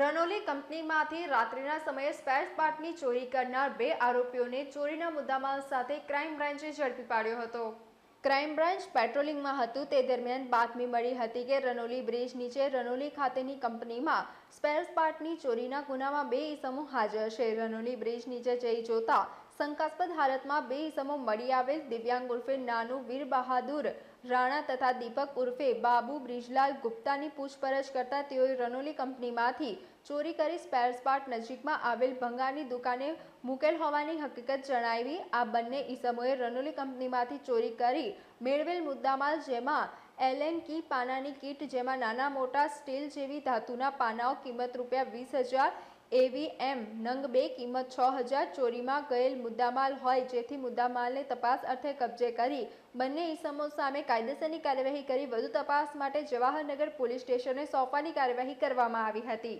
રનોલી કંપનીમાંથી રાત્રિના સમયે સ્પેર પાર્ટની ચોરી કરનાર બે આરોપીઓને ચોરીના મુદ્દામાલ સાથે ક્રાઇમ બ્રાન્ચે ઝડપી પાડ્યો હતો. ક્રાઇમ બ્રાન્ચ પેટ્રોલિંગમાં હતું તે દરમિયાન બાતમી મળી હતી કે રનોલી બ્રિજ નીચે રનોલી ખાતેની કંપનીમાં સ્પેર પાર્ટની ચોરીના ગુનામાં બે ઇસમો હાજર છે. રનોલી બ્રિજ નીચે જઈ જોતા શંકાસ્પદ હાલતમાં બે ઇસમો મળી આવેલ દિવ્યાંગ ઉર્ફે નાનુ વીર બહાદુર રાણા તથા દીપક ઉર્ફે બાબુ બ્રિજલાલ ગુપ્તાની પૂછપરછ કરતા તેઓએ રનોલી કંપનીમાંથી ચોરી કરી સ્પેર પાર્ટ નજીકમાં આવેલ ભંગારની દુકાને મૂકેલ હોવાની હકીકત જણાવી. આ બંને ઈસમોએ રનોલી કંપનીમાંથી ચોરી કરી મેળવેલ મુદ્દામાલ જેમાં એલેન કી પાનાની કીટ જેમાં નાના મોટા સ્ટીલ જેવી ધાતુના પાનાઓ કિંમત રૂપિયા વીસ હજાર એવી એમ નંગ બે કિંમત છ હજાર ચોરીમાં ગયેલ મુદ્દામાલ હોય જેથી મુદ્દામાલને તપાસ અર્થે કબજે કરી બંને ઇસમો સામે કાયદેસરની કાર્યવાહી કરી. વધુ તપાસ માટે જવાહરનગર પોલીસ સ્ટેશને સોંપવાની કાર્યવાહી કરવામાં આવી હતી.